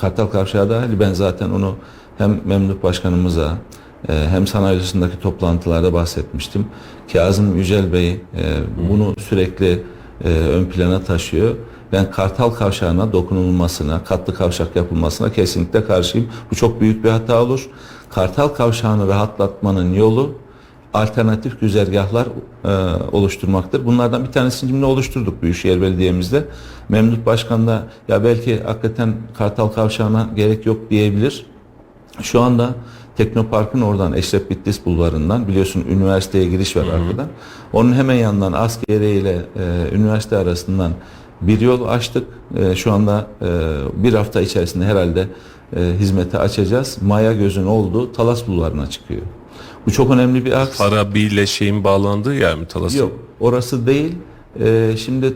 Kartal Kavşağı dahil ben zaten onu hem Memduh Başkanımıza e, hem sanayi odasındaki toplantılarda bahsetmiştim. Kazım Yücel Bey e, bunu sürekli e, ön plana taşıyor. Ben Kartal Kavşağı'na dokunulmasına, katlı kavşak yapılmasına kesinlikle karşıyım. Bu çok büyük bir hata olur. Kartal Kavşağı'nı rahatlatmanın yolu alternatif güzergahlar e, oluşturmaktır. Bunlardan bir tanesini şimdi oluşturduk Büyükşehir Belediye'mizde. Memduh Başkan da ya belki hakikaten Kartal Kavşağı'na gerek yok diyebilir. Şu anda Teknopark'ın oradan Eşref Bitlis bulvarından biliyorsun üniversiteye giriş var arkadan. Onun hemen yanından askeriye ile e, üniversite arasından bir yol açtık. E, şu anda e, bir hafta içerisinde herhalde e, hizmete açacağız. Maya gözün olduğu Talas bulvarına çıkıyor. Bu çok önemli bir aks. Farabi ile şeyin bağlandığı yer mi Talas'ın? Yok orası değil. E, şimdi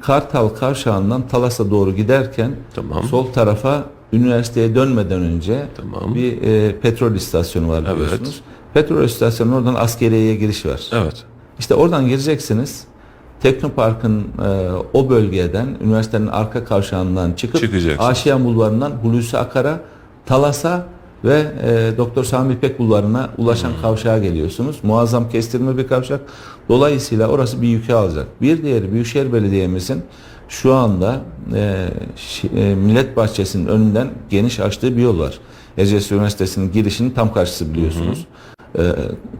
Kartal Kavşağı'ndan Talas'a doğru giderken Tamam. sol tarafa üniversiteye dönmeden önce Tamam. bir e, petrol istasyonu var Evet. biliyorsunuz. Petrol istasyonu oradan askeriyeye giriş var. Evet. İşte oradan gireceksiniz. Teknopark'ın e, o bölgeden, üniversitenin arka kavşağından çıkıp. Aşiyan Bulvarı'ndan Hulusi Akar'a, Talas'a ve e, Doktor Sami İpek Bulvarı'na ulaşan Hmm. kavşağa geliyorsunuz. Muazzam kestirme bir kavşak. Dolayısıyla orası bir yükü alacak. Bir diğeri Büyükşehir Belediye'mizin şu anda e, şi- e, Millet Bahçesi'nin önünden geniş açtığı bir yol var. Erciyes Üniversitesi'nin girişinin tam karşısı biliyorsunuz. E,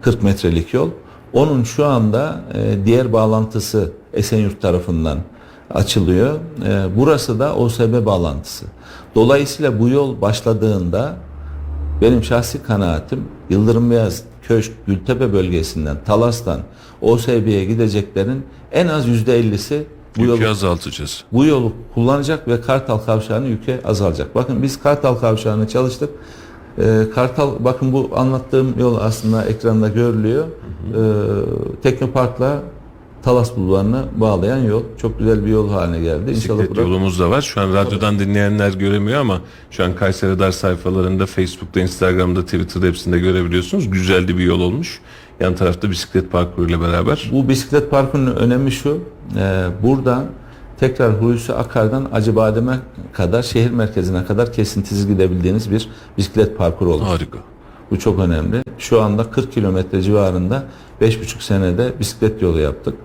40 metrelik yol. Onun şu anda e, diğer bağlantısı Esenyurt tarafından açılıyor. E, burası da OSB bağlantısı. Dolayısıyla bu yol başladığında benim şahsi kanaatim Yıldırım Beyaz Köşk Gültepe bölgesinden Talas'tan OSB'ye gideceklerin en az %50'si bu Yükü yolu azaltacağız. bu yolu kullanacak ve Kartal Kavşağı'nın yükü azalacak. Bakın biz Kartal Kavşağı'nı çalıştık. Ee, Kartal bakın bu anlattığım yol aslında ekranda görülüyor. Ee, Teknopark'la Talas Bulvarı'nı bağlayan yol. Çok güzel bir yol haline geldi. İnşallah Bisiklet bura- yolumuz da var. Şu an radyodan dinleyenler göremiyor ama şu an Kayseri Radar sayfalarında, Facebook'ta, Instagram'da, Twitter'da hepsinde görebiliyorsunuz. Güzel de bir yol olmuş. Yan tarafta bisiklet parkuruyla beraber. Bu bisiklet parkının önemi şu. e, buradan tekrar Hulusi Akar'dan Acıbadem'e kadar şehir merkezine kadar kesintisiz gidebildiğiniz bir bisiklet parkuru olur. Harika. Bu çok önemli. Şu anda 40 kilometre civarında 5,5 senede bisiklet yolu yaptık.